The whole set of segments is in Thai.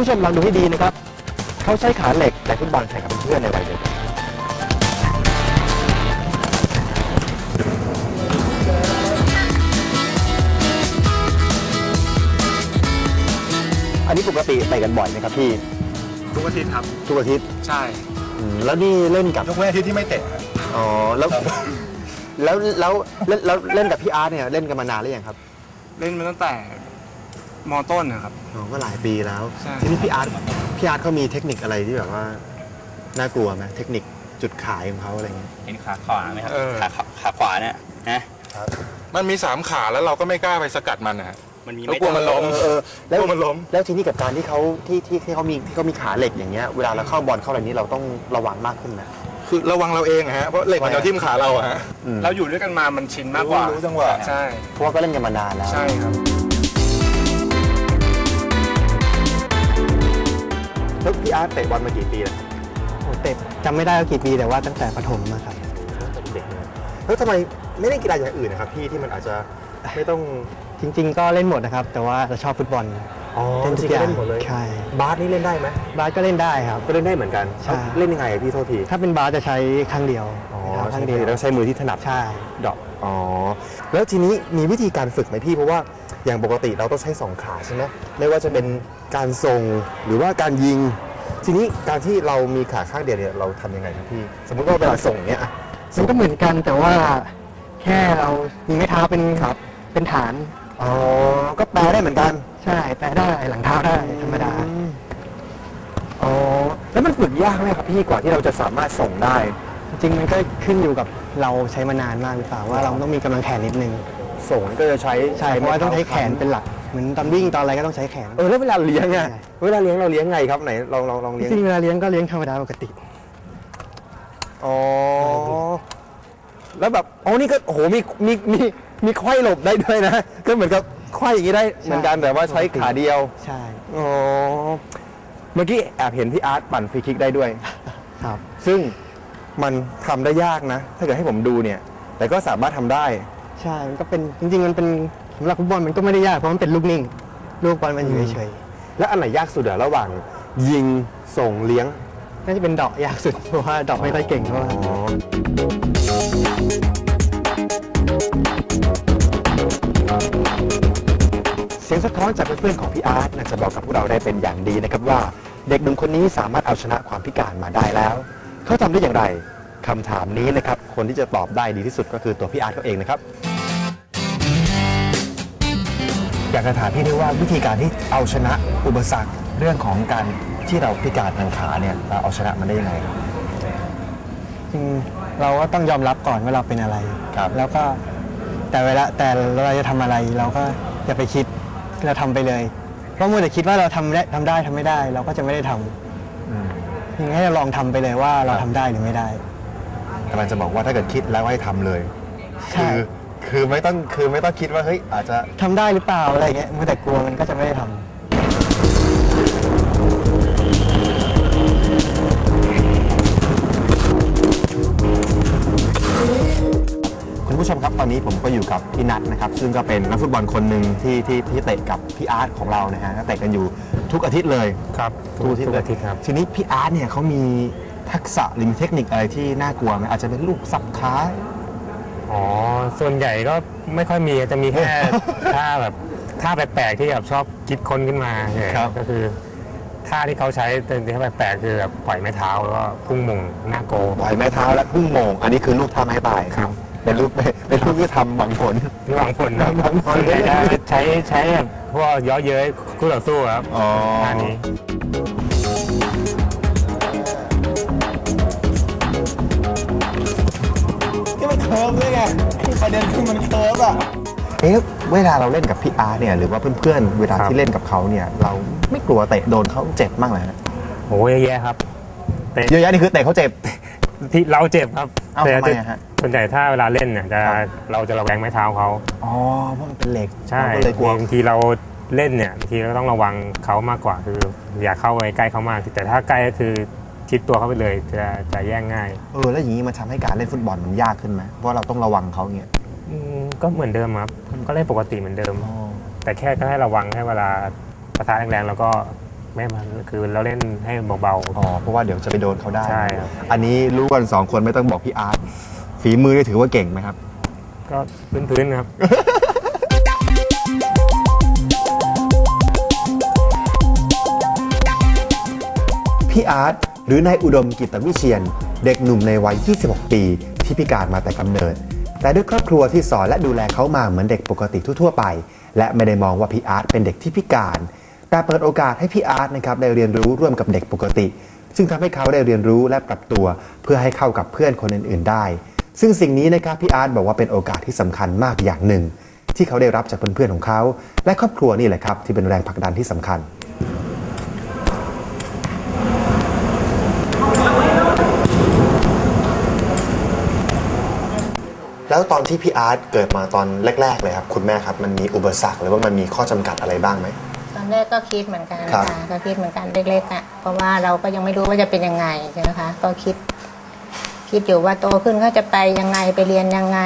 ผู้ชมลองดูให้ดีนะครับ เขาใช้ขาเหล็กแต่ฟุตบอลแข่งกับเพื่อนๆในวัยเดียวกันอันนี้ปกติเตะกันบ่อยไหมครับพี่ทุกอาทิตย์ครับ ทุกอาทิตย์ใช่อืมแล้วนี่เล่นกับ ยกเว้นอาทิตย์ที่ไม่เตะครับอ๋อแล้วแล้วแล้วแล้วแล้วเล่นกับพี่อาร์ตเนี่ยเล่นกันมานานหรือยังครับ เล่นมาตั้งแต่ มอต้นนะครับ อ๋อก็หลายปีแล้ว ใช่ ทีนี้พี่อาร์ตพี่อาร์ตเขามีเทคนิคอะไรที่แบบว่าน่ากลัวไหมเทคนิคจุดขายของเขาอะไรเงี้ย เห็นขาขวาไหมครับเออ ขาขวาขาขวาเนี่ยนะมันมีสามขาแล้วเราก็ไม่กล้าไปสกัดมันนะฮะ มันมีเราไม่กลัวมันล้ม เออเออแล้วกลัวมันล้ม แล้วทีนี้กับการที่เขาที่ที่ที่เขามีที่เขามีขาเหล็กอย่างเงี้ยเวลาเราเข้าบอลเข้าอะไรนี้เราต้องระวังมากขึ้นนะ คือระวังเราเองอะฮะ เพราะเหล็กมันจะทิ่มขาเราอะฮะ อืม เราอยู่ด้วยกันมามันชินมากกว่ารู้จังหวะ ใช่ เพราะว่าก็เล่นกันมานานแล้ว ใช่ครับ อาร์ตเตะบอลมากี่ปีแล้วครับโอ้เตะจำไม่ได้ว่ากี่ปีแต่ว่าตั้งแต่ประถมนะครับ ตั้งแต่เด็กเลยแล้วทำไมไม่เล่นกีฬาอย่างอื่นนะครับพี่ที่มันอาจจะไม่ต้องจริง ๆ ก็เล่นหมดนะครับ แต่ว่าจะชอบฟุตบอลอ๋อเล่นจทุริกงอๆย่างเล่นหมดเลยใช่บาสนี่เล่นได้ไหมบาสก็เล่นได้ครับ ก็เล่นได้เหมือนกันใช่ เล่นยังไงอะพี่โทษทีถ้าเป็นบาสจะใช้ข้างเดียวอ๋อนะครับใช้ข้างมืเดียวอแล้วใช้มือที่ถนัด ใช่ ดอกอ๋อ แล้วทีนี้มีวิธีการฝึกไหมพี่ เพราะว่าอย่างปกติเราต้องใช้สองขาใช่ไหมไม่ว่าจะเป็นการส่งหรือว่าการยิง ทีนี้การที่เรามีขาข้างเดียวเนี่ยเราทำยังไงครับพี่ สมมุติว่าเวลาส่งเนี่ยอะมันก็เหมือนกันแต่ว่าแค่เรามีไม้เท้าเป็นครับ เป็นฐานอ๋อ ก็แปลได้เหมือนกันใช่แปะได้หลังเท้าได้ธรรมดาอ๋อ แล้วมันฝึกยากไหมครับพี่กว่าที่เราจะสามารถส่งได้ จริงๆมันก็ขึ้นอยู่กับเราใช้มานานมากหรือเปล่าว่าเราต้องมีกำลังแขนนิดนึงส่งก็จะใช้ใช่เพราะว่าต้องใช้แขนเป็นหลัก เหมือนตอนวิ่งตอนอะไรก็ต้องใช้แขน เออแล้วเวลาเลี้ยงอะใช่เวลาเลี้ยงเราเลี้ยงไงครับไหนลองลองลองจเลี้ยงริงๆเวลาเลี้ยงก็เลี้ยงธรรมดาปกติ อ๋อแล้วแบบอ๋อนี่ก็โอ้โหมีมีมีมีไขว้หลบได้ด้วยนะ ก็เหมือนกับไขว้อย่างนี้ได้เหมือนกันแต่ว่าใช้ขาเดียวใช่อ๋อเมื่อกี้แอบเห็นพี่อาร์ตปั่นฟรีคิกได้ด้วย ครับ ซึ่งมันทำได้ยากนะ ถ้าเกิดให้ผมดูเนี่ย แต่ก็สามารถทำได้ ใช่มันก็เป็นจริงๆมันเป็น สำหรับฟุตบอลมันก็ไม่ได้ยากเพราะมันเป็นลูกนิ่ง ลูกบอลมันอยู่เฉยและอันไหนยากสุดอะระหว่าง ยิงส่งเลี้ยง ๆน่าจะเป็นเดอกยากสุดเพราะว่าเดอกไม่ค่อยเก่งเท่าไหร่ เสียงสะท้อนจากเพื่อนๆของพี่อาร์ตน่าจะบอกกับพวกเราได้เป็นอย่างดีนะครับว่า เด็กหนุ่มคนนี้สามารถเอาชนะความพิการมาได้แล้ว เขาทำได้อย่างไรคำถามนี้นะครับ คนที่จะตอบได้ดีที่สุดก็คือตัวพี่อาร์ตเขาเองนะครับ อยากจะถามพี่ด้วยว่าวิธีการที่เอาชนะอุปสรรคเรื่องของการที่เราพิการทางขาเนี่ยเราเอาชนะมันได้ยังไงครับจริงเราก็ต้องยอมรับก่อนว่าเราเป็นอะไรครับ แล้วก็แต่เวลาแต่เราจะทำอะไรเราก็อย่าไปคิดเราทำไปเลย เพราะมัวแต่คิดว่าเราทำได้ทำได้ทำไม่ได้ เราก็จะไม่ได้ทำยังให้เราลองทำไปเลยว่าเราทำได้หรือไม่ได้ กำลังจะบอกว่าถ้าเกิดคิดแล้วให้ทำเลย ใช่คือ คือไม่ต้องคือไม่ต้องคิดว่าเฮ้ยอาจจะทำได้หรือเปล่าอะไรอย่างเงี้ยมัวแต่กลัวมันก็จะไม่ได้ทำคุณผู้ชมครับตอนนี้ผมก็อยู่กับพี่นัทนะครับ ซึ่งก็เป็นนักฟุตบอลคนหนึ่งที่ที่ที่เตะกับพี่อาร์ตของเรานะฮะก็เตะกันอยู่ทุกอาทิตย์เลยครับทุกอาทิตย์ทุกเลยอาทิตย์ครับ ทีนี้พี่อาร์ตเนี่ยเขามีทักษะหรือมีเทคนิคอะไรที่น่ากลัวไหมอาจจะเป็นลูกสับขา อ๋อ ส่วนใหญ่ก็ไม่ค่อยมีจะมีแค่ ท่าแบบท่าแปลกๆที่แบบชอบคิดค้นขึ้นมาเฉยครับก็คือท่าที่เขาใช้เป็นท่าแปลกๆคือแบบปล่อยไม้เท้าแล้วก็พุ่งมงหน้าโกปล่อยไม้เท้าและพุ่งโมงอันนี้คือลูกทำให้ตายครับเป็นลูกเป็นลูกที่ทำหวังผลระหว่างผลครับหวังผลส่วนใหญ่จะใช้ใช้แบบพวกเย้อเย้ยคู่ต่อสู้ครับอ๋อท่านี้ เคิร์ฟด้วยไงประเด็นคือมันเคิร์ฟอะ เอ๊ะเวลาเราเล่นกับพี่อาร์ตเนี่ยหรือว่าเพื่อนๆ เวลาที่เล่นกับเขาเนี่ย เราไม่กลัวเตะโดนเขาเจ็บมากเลยนะโอ้เยอะแยะครับเตะเยอะแยะนี่คือเตะเขาเจ็บ ที่เราเจ็บครับเอ้าแต่ทำไมอะฮะ ส่วนใหญ่ถ้าเวลาเล่นเนี่ยจะครับ เราจะระแวงไม้เท้าเขาอ๋อเพราะมันเป็นเหล็กใช่เราก็เลยกลัวบางทีเราเล่นเนี่ยบางทีเราต้องระวังเขามากกว่าคือ อย่าเข้าไปใกล้เขามากแต่ถ้าใกล้ก็คือ ชิดตัวเข้าไปเลยจะจะแย่งง่ายเออแล้วอย่างนี้มันทำให้การเล่นฟุตบอลมันยากขึ้นไหมเพราะเราต้องระวังเขาเงี้ยอืมก็เหมือนเดิมครับก็เล่นปกติเหมือนเดิม แต่แค่ก็ให้ระวังให้เวลาปะทะแรงๆแล้วก็ไม่มันคือเราเล่นให้เบา อ๋อเพราะว่าเดี๋ยวจะไปโดนเขาได้ใช่ครับ อันนี้รู้กันสองคนไม่ต้องบอกพี่อาร์ตฝีมือนี่ถือว่าเก่งไหมครับ ๆ ก็พื้นๆครับ อาร์ตหรือนายอุดมกิตวิเชียน เด็กหนุ่มในวัย 26 ปี ที่พิการมาแต่กำเนิด แต่ด้วยครอบครัวที่สอนและดูแลเขามาเหมือนเด็กปกติทั่วๆไป และไม่ได้มองว่าพี่อาร์ตเป็นเด็กที่พิการ แต่เปิดโอกาสให้พี่อาร์ตนะครับได้เรียนรู้ร่วมกับเด็กปกติ ซึ่งทำให้เขาได้เรียนรู้และปรับตัว เพื่อให้เข้ากับเพื่อนคนอื่น ๆ ได้ ซึ่งสิ่งนี้นะครับพี่อาร์ตบอกว่าเป็นโอกาสที่สำคัญมากอย่างหนึ่ง ที่เขาได้รับจากเพื่อนๆของเขา และครอบครัวนี่แหละครับที่เป็นแรงผลักดันที่สำคัญ แล้วตอนที่พี่อาร์ตเกิดมาตอนแรก ๆ เลยครับ คุณแม่ครับมันมีอุปสรรคหรือว่ามันมีข้อจำกัดอะไรบ้างไหม ตอนแรกก็คิดเหมือนกันครับ ค่ะก็คิดเหมือนกันเล็กๆอะเพราะว่าเราก็ยังไม่รู้ว่าจะเป็นยังไงใช่ไหมคะก็คิด คิดอยู่ว่าโตขึ้นเขาจะไปยังไงไปเรียนยังไง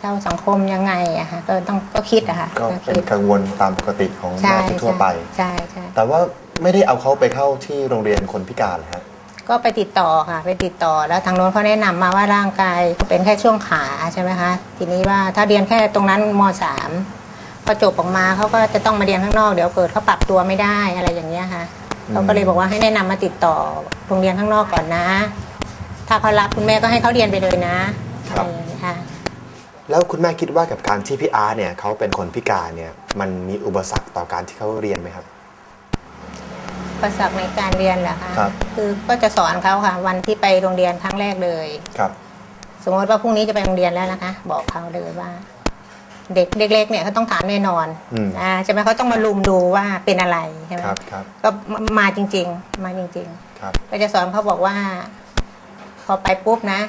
เข้าสังคมยังไงอะค่ะก็ต้องก็คิดอะค่ะก็เป็นคิดกังวลตามปกติของใช่แม่ทั่วๆไป ใช่ใช่แต่ว่าไม่ได้เอาเขาไปเข้าที่โรงเรียนคนพิการเหรอครับ ก็ไปติดต่อค่ะ ไปติดต่อแล้วทางโน้นเขาแนะนำมาว่าร่างกายเป็นแค่ช่วงขาใช่ไหมคะ ทีนี้ว่าถ้าเรียนแค่ตรงนั้นมสามพอจบออกมาเขาก็จะต้องมาเรียนข้างนอกเดี๋ยวเกิดเขาปรับตัวไม่ได้อะไรอย่างเงี้ยค่ะเขาก็เลยบอกว่าให้แนะนำมาติดต่อโรงเรียนข้างนอกก่อนนะ ถ้าเขารับคุณแม่ก็ให้เขาเรียนไปเลยนะครับอะไรอย่างเงี้ยค่ะแล้วคุณแม่คิดว่ากับการที่พี่อาร์ตเนี่ยเขาเป็นคนพิการเนี่ยมันมีอุปสรรคต่อการที่เขาเรียนไหมครับ อุประสักในการเรียนเหรอคะครับ คือก็จะสอนเขาค่ะ วันที่ไปโรงเรียนครั้งแรกเลย ครับ สมมติว่าพรุ่งนี้จะไปโรงเรียนแล้วนะคะ บอกเขาเลยว่า เด็กเล็กๆเนี่ยเขาต้องถามแน่นอนอืมนะใช่ไหมเขาต้องมาลุมดูว่าเป็นอะไรใช่ไหมครับครับก็มามาจริง ๆ มาจริงครับๆก็จะสอนเขาบอกว่า พอไปปุ๊บนะ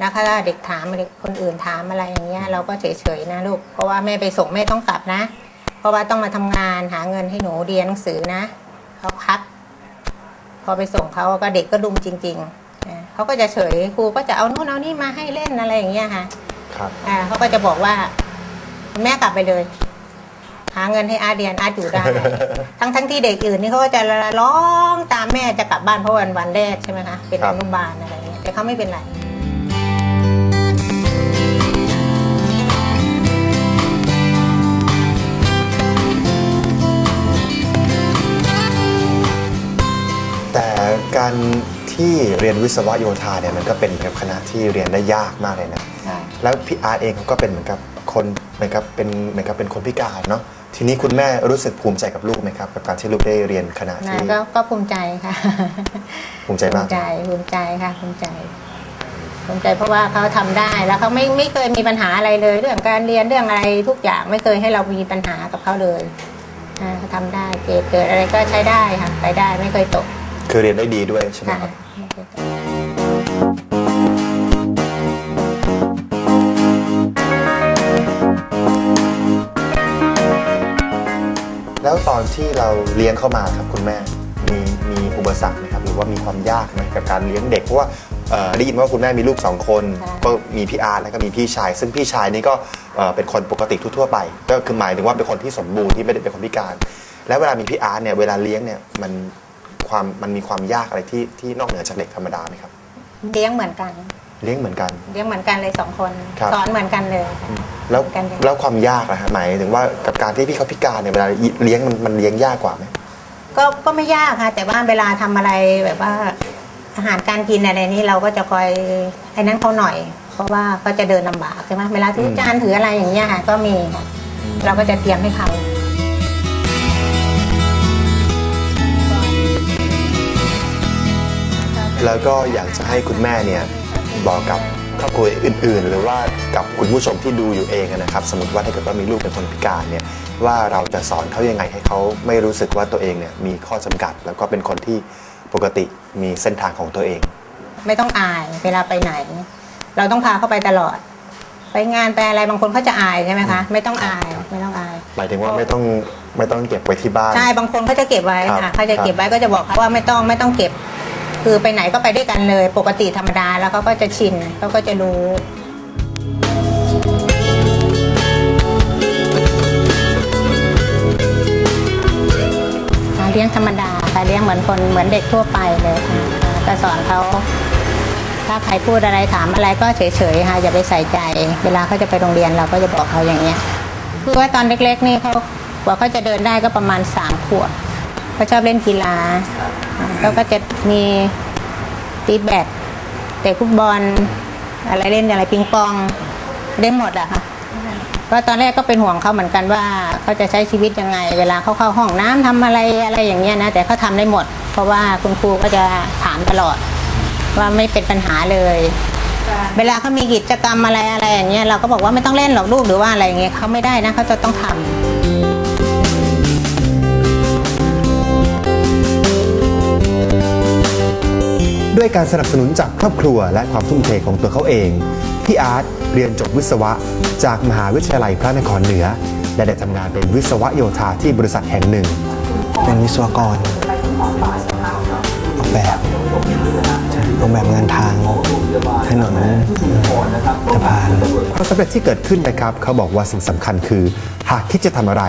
นะถ้าเด็กถามเด็กคนอื่นถามอะไรอย่างเงี้ย เราก็เฉยๆนะลูกเพราะว่าแม่ไปส่งแม่ต้องกลับนะ เพราะว่าต้องมาทำงานหาเงินให้หนูเรียนหนังสือนะ เขาพัก พอไปส่งเขาก็เด็กก็ดุมจริงๆนะเขาก็จะเฉยครูก็จะเอาโน่นเอานี่มาให้เล่นอะไรอย่างเงี้ยค่ะครับอ่าเขาก็จะบอกว่าแม่กลับไปเลย หาเงินให้อาเดียนอาอยู่ได้ ทั้งทั้งที่เด็กอื่นนี่เขาก็จะร้องตามแม่จะกลับบ้านเพราะวันวันแรกใช่ไหมคะเป็นครัอบนุบาลอะไรเงี้ยแต่เขาไม่เป็นไร การที่เรียนวิศวะโยธาเนี่ยมันก็เป็นแบบคณะที่เรียนได้ยากมากเลยนะ ใช่ แล้วพี่อาร์ตเองเขาก็เป็นเหมือนกับคนเหมือนกับเป็นเหมือนกับเป็นคนพิการเนาะ ทีนี้คุณแม่รู้สึกภูมิใจกับลูกไหมครับกับการที่ลูกได้เรียนคณะนะที่ก็ก็ภูมิใจค่ะ ภูมิใจมากภูมิใจภูมิใจค่ะภูมิใจภูมิใจเพราะว่าเขาทำได้แล้วเขาไม่ไม่เคยมีปัญหาอะไรเลย เรื่องการเรียนเรื่องอะไรทุกอย่างไม่เคยให้เรามีปัญหากับเขาเลยอ่าเขาทำได้เกรดเกิดอะไรก็ใช้ได้ค่ะไปได้ไม่เคยตก คือเรียนได้ดีด้วยใช่ไหมค่ะครับไม่เคยตกแล้วตอนที่เราเลี้ยงเข้ามาครับคุณแม่ มีมีอุปสรรคไหมครับ หรือว่ามีความยากไหมกับการเลี้ยงเด็ก เพราะว่าเอ่อได้ยินว่าคุณแม่มีลูกสองคนก็มีพี่อาร์ตแล้วก็มีพี่ชาย ซึ่งพี่ชายนี่ก็เอ่อเป็นคนปกติทั่วๆไป ก็คือหมายถึงว่าเป็นคนที่สมบูรณ์ที่ไม่ได้เป็นคนพิการ แล้วเวลามีพี่อาร์ตเนี่ยเวลาเลี้ยงเนี่ยมัน ความมันมีความยากอะไรที่ที่นอกเหนือจากเด็กธรรมดาไหมครับ เลี้ยงเหมือนกัน เลี้ยงเหมือนกัน เลี้ยงเหมือนกันเลยสองคน ครับ สอนเหมือนกันเลยค่ะแล้วกันเลย แล้วความยากนะฮะหมายถึงว่ากับการที่พี่เขาพิการเนี่ยเวลาเลี้ยงมันมันเลี้ยงยากกว่าไหม ก็ก็ไม่ยากค่ะ แต่ว่าเวลาทำอะไรแบบว่า อาหารการกินอะไรนี้เราก็จะคอยไอ้นั้นเขาหน่อย เพราะว่าเขาจะเดินลำบากใช่ไหมเวลาถือจานถืออะไรอย่างเงี้ยค่ะก็มีค่ะเราก็จะเตรียมให้เขา แล้วก็อยากจะให้คุณแม่เนี่ยบอกกับครอบครัวอื่น ๆ หรือว่ากับคุณผู้ชมที่ดูอยู่เองนะครับ สมมติว่าถ้าเกิดว่ามีลูกเป็นคนพิการเนี่ยว่าเราจะสอนเขายังไงให้เขาไม่รู้สึกว่าตัวเองเนี่ยมีข้อจำกัด แล้วก็เป็นคนที่ปกติมีเส้นทางของตัวเอง ไม่ต้องอายเวลาไปไหน เราต้องพาเขาไปตลอด ไปงานไปอะไรบางคนเขาจะอายใช่ไหมคะไม่ต้องอายไม่ต้องอายหมายถึงว่าไม่ต้องไม่ต้องเก็บไว้ที่บ้านใช่บางคนเขาจะเก็บไว้ครัค่ะบเขาจะเก็บไว้ก็จะบอกเขาว่าไม่ต้องไม่ต้องเก็บ คือไปไหนก็ไปด้วยกันเลย ปกติธรรมดาแล้วเขาก็จะชินเขาก็จะรู้เลี้ยงธรรมดาค่ะเลี้ยงเหมือนคนเหมือนเด็กทั่วไปเลยค่ะก็สอนเขาถ้าใครพูดอะไรถามอะไรก็เฉยๆค่ะอย่าไปใส่ใจ เวลาเขาจะไปโรงเรียนเราก็จะบอกเขาอย่างเงี้ยคือว่าตอนเล็กๆนี่เขากว่าเขาจะเดินได้ก็ประมาณสามขวบ เขาชอบเล่นกีฬาเขาก็จะมีตีแบดเตะฟุตบอล อะไรเล่นอะไรปิงปองเล่นหมดอะค่ะก็ตอนแรกก็เป็นห่วงเขาเหมือนกันว่าเขาจะใช้ชีวิตยังไง เวลาเขาเข้าห้องน้ำทำอะไรอะไรอย่างเงี้ยนะแต่เขาทำได้หมด เพราะว่าคุณครูก็จะถามตลอด ว่าไม่เป็นปัญหาเลย เวลาเขามีกิจกรรมอะไรอะไรอย่างเงี้ยเราก็บอกว่าไม่ต้องเล่นหรอกลูกหรือว่าอะไรอย่างเงี้ยเขาไม่ได้นะเขาจะต้องทำ ด้วยการสนับสนุนจากครอบครัวและความทุ่มเทของตัวเขาเอง พี่อาร์ตเรียนจบวิศวะ จากมหาวิทยาลัยพระนครเหนือ และได้ทำงานเป็นวิศวโยธาที่บริษัทแห่งหนึ่ง เป็นวิศวกร ออกแบบใช่ออกแบบงานทางถนนสะพานความสำเร็จที่เกิดขึ้นนะครับ เขาบอกว่าสิ่งสำคัญคือ หากคิดจะทำอะไร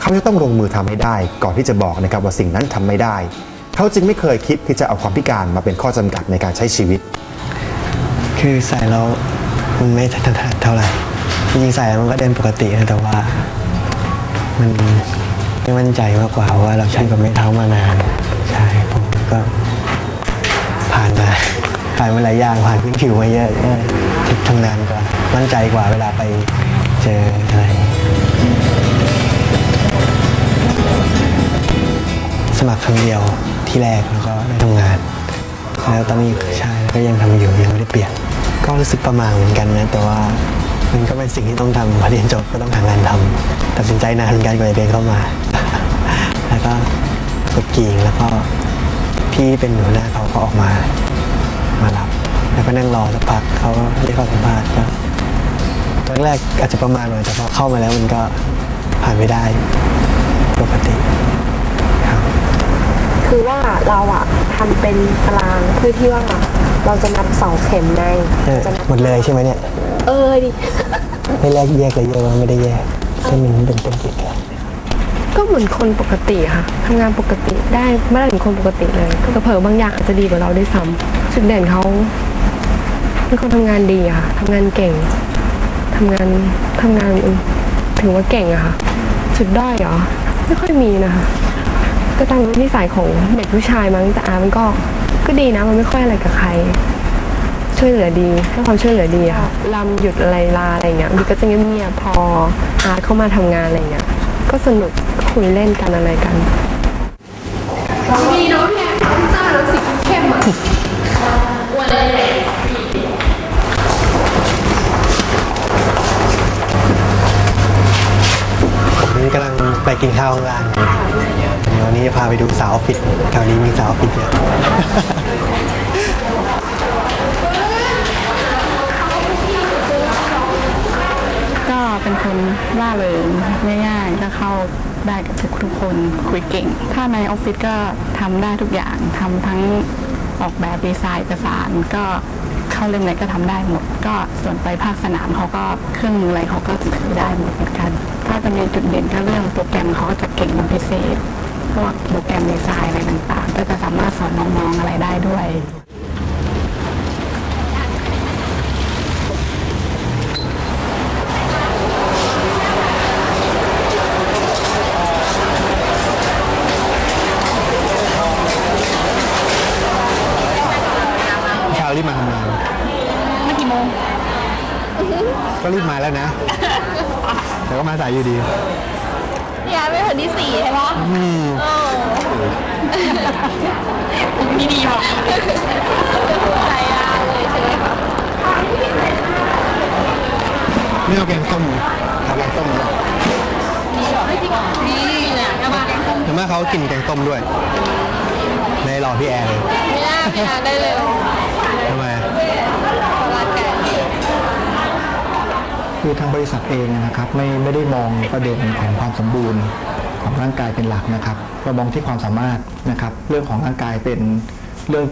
เขาจะต้องลงมือทำให้ได้ ก่อนที่จะบอกนะครับว่าสิ่งนั้นทำไม่ได้ เขาจึงไม่เคยคิดที่จะเอาความพิการมาเป็นข้อจำกัดในการใช้ชีวิต คือใส่แล้วมันไม่ถนัดเท่าไหร่จริงๆใส่แล้วมันก็เดินปกตินะแต่ว่า มันไม่มั่นใจมากกว่าเพราะว่าเราใช้กับไม้เท้ามานานใช่ผมก็ผ่านมาผ่านมาหลายอย่างผ่านพื้นผิวมาเยอะก็ทำงานกว่ามั่นใจกว่าเวลาไปเจออะไรสมัครครั้งเดียว ที่แรกแล้วก็ได้ทำงาน แล้วตอนนี้ใช่แล้วก็ยังทำอยู่ยังไม่ได้เปลี่ยน ก็รู้สึกประมาณเหมือนกันนะ แต่ว่ามันก็เป็นสิ่งที่ต้องทำพอเรียนจบก็ต้องหางานทำตัดสินใจนานเหมือนกันกว่าจะเรียนเข้ามา แล้วก็กดกิ่งแล้วก็พี่เป็นหัวหน้าเขาก็ออกมามารับ แล้วก็นั่งรอสักพักเขาเรียกเข้าสัมภาษณ์ก็ตอนแรกอาจจะประมาณหน่อยแต่พอเข้ามาแล้วมันก็ผ่านไม่ได้ปกติครับ คือว่าเราอะทำเป็นตารางเพื่อที่ว่าเราจะนับเสาเข็มในเออจะนับหมดเลยใช่ไหมเนี่ย เออดิ ไม่แลกแยกเลยเยอะว่าไม่ได้แยกแค่มันเป็นเป็นกิจการก็เหมือนคนปกติค่ะทำงานปกติได้ไม่ได้เหมือนคนปกติเลยก็เผลอบางอย่างอาจจะดีกว่าเราด้วยซ้ำจุดเด่นเขาเป็นคนทำงานดีอะค่ะทำงานเก่งทำงานทำงานถือว่าเก่งอะค่ะจุดด้อยเหรอไม่ค่อยมีนะคะ ก็ตามนิสัยของเด็กผู้ชายมั้งแต่อามันก็ก็ดีนะมันไม่ค่อยอะไรกับใคร ช่วยเหลือดีให้ความช่วยเหลือดีอะค่ะลำหยุดอะไรลาอะไรเงี้ยมันก็จะเงียบๆพออาร์ตเข้ามาทำงานอะไรเงี้ยก็สนุกคุยเล่นกันอะไรกันผมกำลังไปกินข้าวข้างล่างเดี๋ยววั นี้จะพาไปดูสาวออฟฟิศแถวนี้มีสาวออฟฟิศเยอะก็เป็นคนร่าเริงง่ายๆก็เข้าได้กับทุกทุกคนคุยเก่ง ถ้าในออฟฟิศก็ทำได้ทุกอย่างทำทั้งออกแบบดีไซน์เอกสารก็เข้าเล่มไหนก็ทำได้หมด ก็ส่วนไปภาคสนามเขาก็เครื่องมืออะไรเขาก็ถือได้หมดเหมือนกันถ้าจะมีจุดเด่นก็เรื่องโปรแกรมเขาก็จะเก่งเป็นพิเศษ พวกโปรแกรมดีไซน์อะไรต่างๆ ก็จะสามารถสอนน้องๆอะไรได้ด้วยเช้ารีบมาทำงานมากี่โมงก็รีบมาแล้วนะ แต่ก็มาสายอยู่ดี พี่อาร์ตเป็นคนที่สี่ใช่ปะอืมพี่ดีบอกใจร้ายเลยใช่ไหมคะนี่เอาแกงส้มเอาแกงส้มด้วยนี่เนี่ยกระบะเห็นไหมเขากินแกงส้มด้วย ในรอพี่แอร์เลย ไม่น่าพี่อาร์ตได้เลย ทำไม ร้านแก คือทางบริษัทเองนะครับไม่ไม่ได้มองประเด็นของความสมบูรณ์ของร่างกายเป็นหลักนะครับเรามองที่ความสามารถนะครับ เรื่องของร่างกายเป็นเรื่อง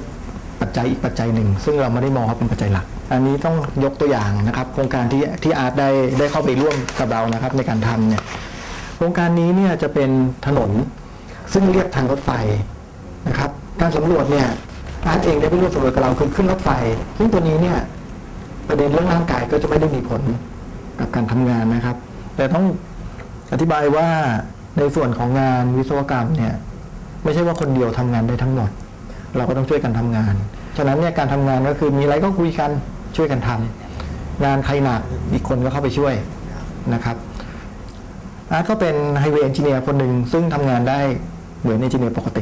ปัจัยอีกปัจจัยหนึ่ง ซึ่งเราไม่ได้มองว่าเป็นปัจจัยหลัก อันนี้ต้องยกตัวอย่างนะครับ โครงการที่ที่อาร์ตได้ได้เข้าไปร่วมกับเรานะครับในการทำเนี่ยโครงการนี้เนี่ยจะเป็นถนนซึ่งเรียบทางรถไฟนะครับ การสำรวจเนี่ยอาร์ตเองได้ไปร่วมสำรวจกับเราคือขึ้นรถไฟ ซึ่งตัวนี้เนี่ยประเด็นเรื่องร่างกายก็จะไม่ได้มีผล กับการทำงานนะครับ แต่ต้องอธิบายว่าในส่วนของงานวิศวกรรมเนี่ยไม่ใช่ว่าคนเดียวทำงานได้ทั้งหมด เราก็ต้องช่วยกันทำงาน ฉะนั้นเนี่ยการทำงานก็คือมีอะไรก็คุยกันช่วยกันทำงานใครหนักอีกคนก็เข้าไปช่วยนะครับอาร์ตก็เป็นไฮเวย์เอนจิเนียร์คนหนึ่งซึ่งทำงานได้เหมือนเอนจิเนียร์ปกติ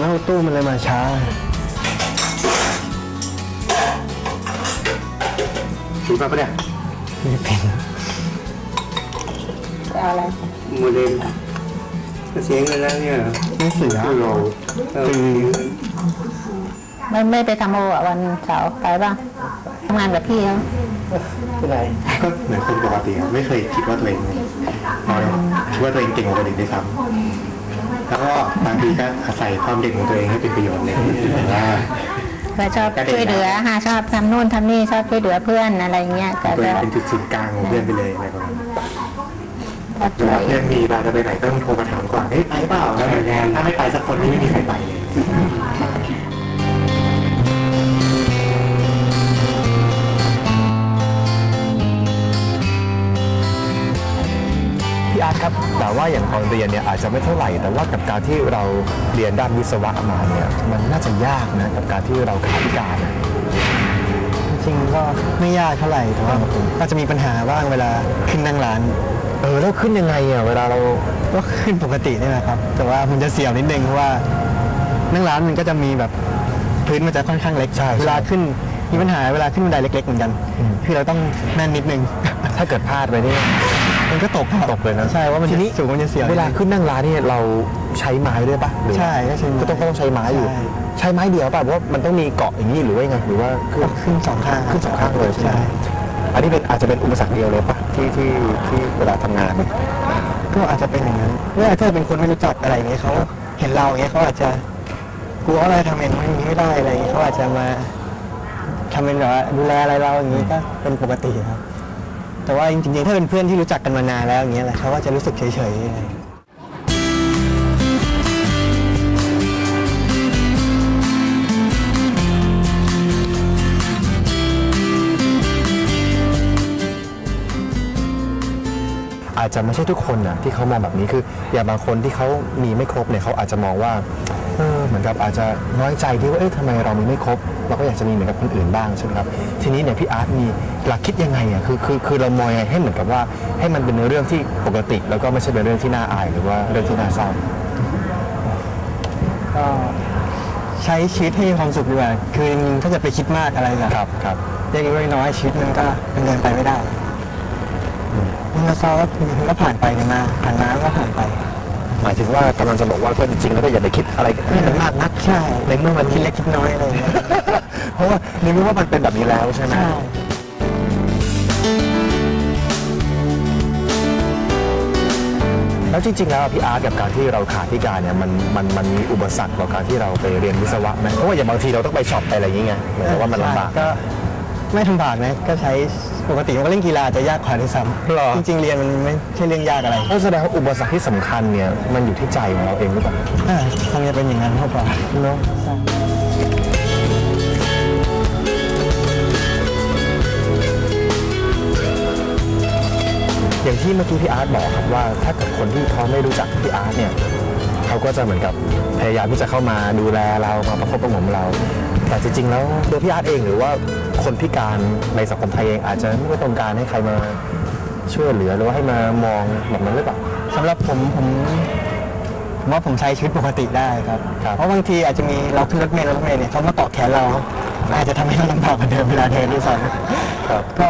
แล้วมันติดมากตู้มันเลยมาช้า ถูกป่ะเนี่ยไม่เป็นเอาอะไรโมเดลเสียเงินแล้วเนี่ยไม่เสียเราคือไม่ไม่ไปทำโออะวันเสาร์ไปบ้างทำงานกับพี่เขาเป็นไรก็เหมือนคนปกติอะไม่เคยคิดว่าตัวเองน้อยคิดว่าตัวเองเก่งกว่าคนอื่นด้วยซ้ำ แล้วก็บางทีก็อาศัยความเด่นของตัวเองให้เป็นประโยชน์เลยว่าก็ชอบช่วยเหลือฮะชอบทำนู่นทำนี่ชอบช่วยเหลือเพื่อนอะไรเงี้ยแต่ตัวเอก็งเป็นจุดศูนย์กลางของเพื่อนไปเลยอะไรประมาณนั้นก็เวช่วลายเพื่อนมีเวลาจะไปไหนต้องโทรมาถามก่อนเฮ้ยไปเปล่าแล้วถ้าไม่ไปสักคนนี่ไม่มีใครไปเลย พี่อาร์ตครับ แต่ว่าอย่างตอนเรียนเนี่ยอาจจะไม่เท่าไหร่ แต่ว่ากับการที่เราเรียนด้านวิศวะมาเนี่ยมันน่าจะยากนะกับการที่เราขาพิการอะจริงก็ไม่ยากเท่าไหร่แต่ว่าก็จะมีปัญหาบ้างเวลาขึ้นนั่งร้าน เออแล้วขึ้นยังไงอะเวลาเราก็ขึ้นปกตินี่แหละครับ แต่ว่ามันจะเสียวนิดนึงเพราะว่านั่งร้านมันก็จะมีแบบพื้นมันจะค่อนข้างเล็กใช่ใช่เวลาขึ้นมีปัญหาเวลาขึ้นบันไดเล็ก ๆ เหมือนกัน คือเราต้องแน่นนิดนึง ถ้าเกิดพลาดไปนี่ มันก็ตกตกเลยนะใช่ว่ามันทีนี้สูงมันจะเสียวเวลาขึ้นนั่งร้านนี่เราใช้ไม้ด้วยปะหรือใช่ก็ใช้ไม้ก็ต้องก็ต้องใช้ไม้อยู่ใช่ใช้ไม้เดียวป่ะเพราะว่ามันต้องมีเกาะอย่างนี้หรือว่ายังไงหรือว่าขึ้นขึ้นสองข้างขึ้นสองข้างเลยใช่ไหมใช่อันนี้เป็นอาจจะเป็นอุปสรรคเดียวเลยปะที่ที่ที่เวลาทำงาน ก็อาจจะเป็นอย่างนั้นเมื่อถ้าเป็นคนไม่รู้จักอะไรอย่างเงี้ยเขาเห็นเราอย่างเงี้ยเขาอาจจะกลัวอะไรทำเองไม่ไม่ได้อะไรอย่างเงี้ยเขาอาจจะมาทำเป็นแบบว่าดูแลอะไรเราอย่างงี้ก็เป็นปกติครับ แต่ว่าจริงๆถ้าเป็นเพื่อนที่รู้จักกันมานานแล้วอย่างเงี้ยแหละเขาก็จะรู้สึกเฉยๆ อะไรอาจจะไม่ใช่ทุกคนนะที่เขามองแบบนี้คือ อย่างบางคนที่เขามีไม่ครบเนี่ยเขาอาจจะมองว่าเออเหมือนกับอาจจะน้อยใจที่ว่าเอ๊ะทำไมเรามีไม่ครบ เราก็อยากจะมีเหมือนกับคนอื่นบ้างใช่ไหมครับทีนี้เนี่ยพี่อาร์ตมีหลักคิดยังไงอะคือคือคือเรามองยังไงให้เหมือนกับว่าให้มันเป็นเรื่องที่ปกติ แล้วก็ไม่ใช่เป็นเรื่องที่น่าอายหรือว่าเรื่องที่น่าเศร้าก็ใช้ชีวิตให้มีความสุขดีกว่าคือจริงๆถ้าจะไปคิดมากอะไรแบบครับครับเล็กๆน้อยๆชีวิตมันก็ดำเนินไปไม่ได้ มันก็เศร้าก็มันก็ผ่านไปกันมาผ่านมาก็ผ่านไป หมายถึงว่ากำลังจะบอกว่าก็จริงๆแล้วก็อย่าไปคิดอะไรให้มันมากนักใช่ในเมื่อมันคิดเล็กคิดน้อยอะไรอย่างเงี้ยเพราะว่าในเมื่อว่ามันเป็นแบบนี้แล้วใช่ไหม ใช่แล้วจริงๆแล้วพี่อาร์ตกับการที่เราขาพิการเนี่ยมันมันมันมีอุปสรรคต่อการที่เราไปเรียนวิศวะไหมเพราะว่าอย่างบางทีเราต้องไปช็อปไปอะไรอย่างเงี้ยเหมือนกับว่ามันลำบาก ก็ไม่ลำบากนะก็ใช้ ปกติมันก็เล่นกีฬาจะยากกว่าด้วยซ้หรอำจริงๆเรียนมันไม่ใช่เรื่องยากอะไรเพราะแสดงว่าอุปสรรคที่สำคัญเนี่ยมันอยู่ที่ใจของเราเองหรือเปล่าอ่าคงจะเป็นอย่างนั้นมากกว่าเนาะใช่อย่างที่เมื่อกี้พี่อาร์ตบอกครับว่า ถ้าเกิดคนที่เขาไม่รู้จักพี่อาร์ตเนี่ยเขาก็จะเหมือนกับพยายามที่จะเข้ามาดูแลเรามาประคบประหงมเรา แต่จริงๆแล้วตัวพี่อาร์ตเองหรือว่า คนพิการในสังคมไทยเองอาจจะไม่ต้องการให้ใครมาช่วยเหลือหรือว่าให้มามองแบบนั้นหรือเปล่าสำหรับผมผมผมว่าผมใช้ชีวิตปกติได้ครับครับเพราะบางทีอาจจะมีเราขึ้นรถเมล์รถเมล์เนี่ยเขามาเกาะแขนเรา อาจจะทำให้เราลำบากกว่าเดิมเวลาเดินด้วยซ้ำครับก็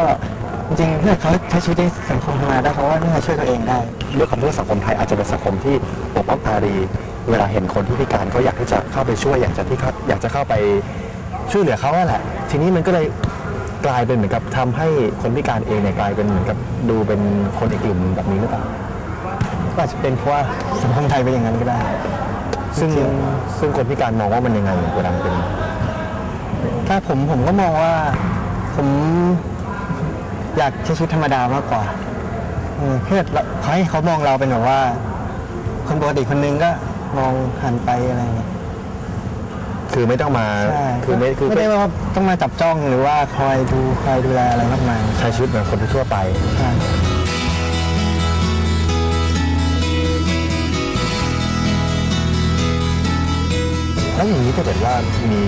จริงๆถ้าเขาใช้ชีวิตในสังคมมาได้เขาว่าน่าจะช่วยตัวเองได้ด้วยความที่ว่าสังคมไทยอาจจะเป็นสังคมที่ปกป้องอารี เวลาเห็นคนที่พิการก็อยากที่จะเข้าไปช่วยอยากจะที่เขาอยากจะเข้าไป ช่วยเหลือเขาอะแหละ ทีนี้มันก็เลยกลายเป็นเหมือนกับทำให้คนพิการเองเนี่ยกลายเป็นเหมือนกับดูเป็นคนอีกกลุ่มแบบนี้หรือเปล่าก็อาจจะเป็นเพราะว่าสังคมไทยเป็นอย่างนั้นก็ได้ ซึ่งจริงซึ่งคนพิการมองว่ามันยังไงเวลามันเป็นถ้าผมผมก็มองว่าผมอยากใช้ชีวิตธรรมดามากกว่าเออเพื่อเขาให้เขามองเราเป็นแบบว่า คนปกติคนนึงก็มองหันไปอะไรอย่างเงี้ย คือไม่ต้องมาใช่คือไม่คือไม่ได้ว่าต้องมาจับจ้องหรือว่าคอยดูคอยดูแลอะไรมากมายใช้ชีวิตเหมือนคนทั่วไป ใช่ แล้วอย่างนี้ถ้าเกิดว่ามี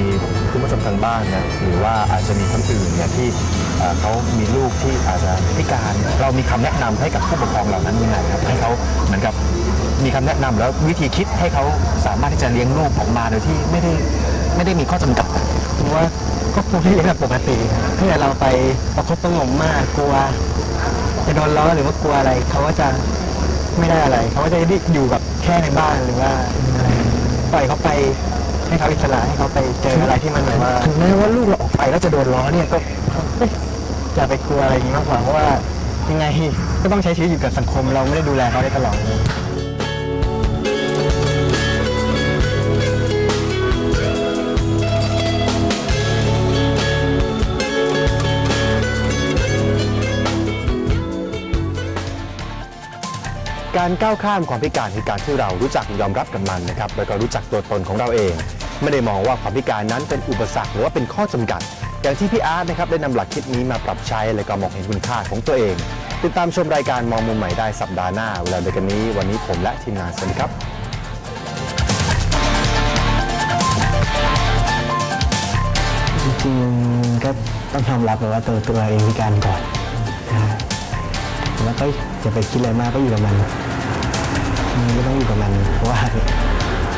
คุณผู้ชมทางบ้านนะหรือว่าอาจจะมีคนอื่นเนี่ยที่เอ่อเขามีลูกที่อาจจะพิการ เรามีคำแนะนำให้กับผู้ปกครองเหล่านั้นยังไงครับให้เขาเหมือนกับมีคำแนะนำแล้ววิธีคิดให้เขาสามารถที่จะเลี้ยงลูกออกมาโดยที่ไม่ได้ ไม่ได้มีข้อจำกัดผมว่าก็คงที่เรียกแบบปกติถ้าเกิดเราไปประคบประหงมมากกลัวจะโดนล้อหรือว่ากลัวอะไรเขาก็จะไม่ได้อะไรเขาก็จะได้อยู่กับแค่ในบ้านหรือว่าอะไรปล่อยเขาไปให้เขาอิสระให้เขาไปเจออะไรที่มันแบบว่าถึงแม้ว่าลูกเราออกไปแล้วจะโดนล้อเนี่ยก็อย่าไปกลัวอะไรอย่างนี้มากกว่าเพราะว่ายังไงก็ต้องใช้ชีวิตอยู่กับสังคมเราไม่ได้ดูแลเขาได้ตลอดเลย การก้าวข้ามความพิการคือการที่เรารู้จักยอมรับกับมันนะครับแล้วก็รู้จักตัวตนของเราเอง ไม่ได้มองว่าความพิการนั้นเป็นอุปสรรคหรือว่าเป็นข้อจำกัด อย่างที่พี่อาร์ตนะครับได้นำหลักคิดนี้มาปรับใช้และก็มองเห็นคุณค่าของตัวเอง ติดตามชมรายการมองมุมใหม่ได้สัปดาห์หน้าเวลาเดียวกันนี้ วันนี้ผมและทีมงานสวัสดีครับจริงๆก็ต้องยอมรับเลยว่าตัวตัวเองมีการก่อนนะแล้วก็อย่าไปคิดอะไรมากก็อยู่กับมัน มไม่ต้องอยู่กับมันเพราะว่า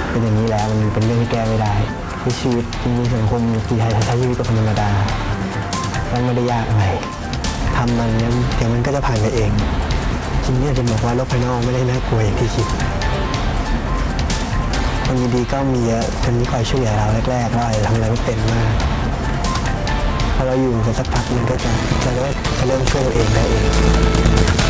เป็นอย่างนี้แล้วมันเป็นเรื่องที่แก้ไม่ได้คือชีวิตจริงๆสังคมที่ไทยใช้ชีวิตเป็นคนธรรมดามันไม่ได้ยากอะไรทำมันเนี่ยเดี๋ยวมันก็จะผ่านไปเองจริงๆเนี่ยจะบอกว่าโลกภายนอกไม่ได้น่ากลัวอย่างที่คิดคนดีๆก็มีเยอะคนที่คอยช่วยเหลือเราแรกๆเราอาจจะทำอะไรไม่เป็นมากพอเราอยู่กันสักพักมันก็จะจะเริ่มจะเริ่มช่วยตัวเองได้เอง